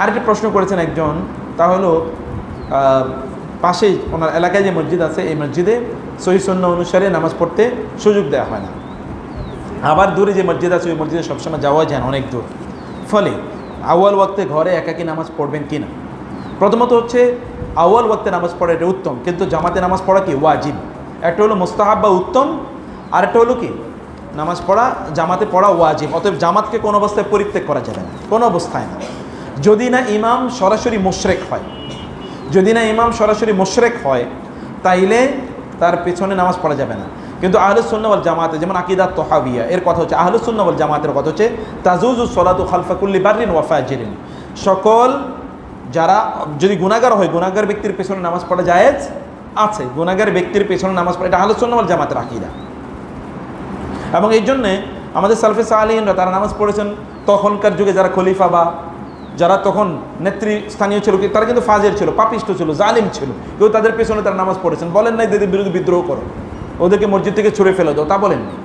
আরেকটি প্রশ্ন করেছেন একজন, তা হলো পাশেই ওনার এলাকায় যে মসজিদ আছে, এই মসজিদে সহি সন্ন্য অনুসারে নামাজ পড়তে সুযোগ দেওয়া হয় না। আবার দূরে যে মসজিদ আছে, ওই মসজিদে সবসময় যাওয়া যায় অনেক দূর। ফলে আউয়াল ওয়াক্তে ঘরে একাকি নামাজ পড়বেন কি না? প্রথমত হচ্ছে, আউয়াল ওয়াক্তে নামাজ পড়া এটা উত্তম, কিন্তু জামাতে নামাজ পড়া কি? ওয়াজিব। একটা হলো মোস্তাহাব বা উত্তম, আরেকটা হলো কি? নামাজ পড়া, জামাতে পড়া ওয়াজিব, অতএব জামাতকে কোনো অবস্থায় পরিত্যাগ করা যাবে না, কোনো অবস্থায় না। যদি না ইমাম সরাসরি মোশরেক হয়। যদি না ইমাম সরাসরি মোশরেক হয়, তাইলে তার পেছনে নামাজ পড়া যাবে না। কিন্তু আহলুসুন্নবল জামাতে, যেমন আকিদাত তোহাবিয়া, এর কথা হচ্ছে আহলুসুন্নবল জামাতের কথা হচ্ছে তাজুজু সলাতু খালফাকুল্লি বার্রিন ওয়াফাজিরিন সকল যারা যদি গুণাগার হয় গুণাগার ব্যক্তির পেছনে নামাজ পড়া জায়েজ আছে। গুণাগার ব্যক্তির পেছনে নামাজ পড়া, এটা আহলুসুন্নবল জামাতের আকিদা। এবং এই জন্যে আমাদের সালফে সাহালিনরা তারা নামাজ পড়েছেন তখনকার যুগে যারা খলিফা বা যারা তখন নেত্রী স্থানীয় ছিল, তারা কিন্তু ফাজের ছিল, পাপিষ্ট ছিল, জালিম ছিল। কেউ তাদের পেছনে তারা নামাজ পড়েছেন। বলেন নাই তাদের বিরুদ্ধে বিদ্রোহ করো। ওদেরকে মসজিদ থেকে ছুড়ে ফেলে দাও। তা বলেননি।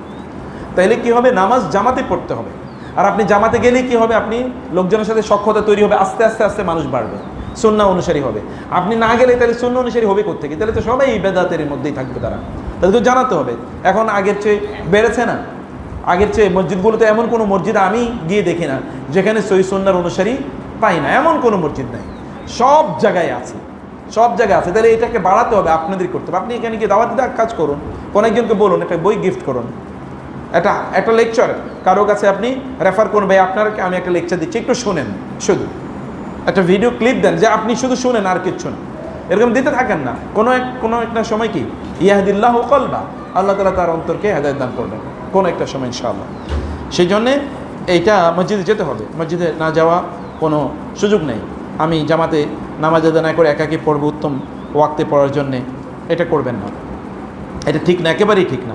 তাইলে কি হবে? নামাজ জামাতে পড়তে হবে। আর আপনি জামাতে গেলে কি হবে? আপনি লোকজনের সাথে সক্ষতা তৈরি হবে, আস্তে আস্তে আস্তে মানুষ বাড়বে। সন্না অনুসারী হবে। আপনি না গেলে তাহলে সন্ন্য অনুসারী হবে কোথেকে তাহলে তো সবাই বেদাতের মধ্যেই থাকবে তারা। তাহলে তো জানাতে হবে। এখন আগের চেয়ে বেড়েছে না? আগের চেয়ে মসজিদগুলোতে এমন কোনো মসজিদ আমি গিয়ে দেখি না, যেখানে সই সন্ন্যার অনুসারী পাই না, এমন কোনো মসজিদ নাই। সব জায়গায় আছে। সব জায়গায় আছে। তাহলে এটাকে বাড়াতে হবে, আপনাদের করতে হবে। আপনি এখানে গিয়ে দাওয়াতি কাজ করুন। কোন একজনকে বলুন, একটা বই গিফট করুন। এটা, একটা লেকচার কারও কাছে আপনি রেফার করুন, ভাই, আপনার আমি একটা লেকচার দিচ্ছি। একটু শোনেন, শুধু। একটা ভিডিও ক্লিপ দেন যে আপনি শুধু শুনেন আর কিচ্ছু না। এরকম দিতে থাকেন না। কোনো এক, কোনো একটা সময় কি? ইয়াহদিল্লাহ কলবা। আল্লাহ তালা তার অন্তরকে হেদায়ত দান করবেন। কোনো একটা সময় ইনশাআল্লাহ। সেই জন্যে এইটা মসজিদে যেতে হবে। মসজিদে না যাওয়া কোনো সুযোগ নেই। আমি জামাতে নামাজ আদা না করে একাকি পড়ব উত্তম ওয়াক্তে পড়ার জন্যে। এটা করবেন না। এটা ঠিক না, একেবারেই ঠিক না।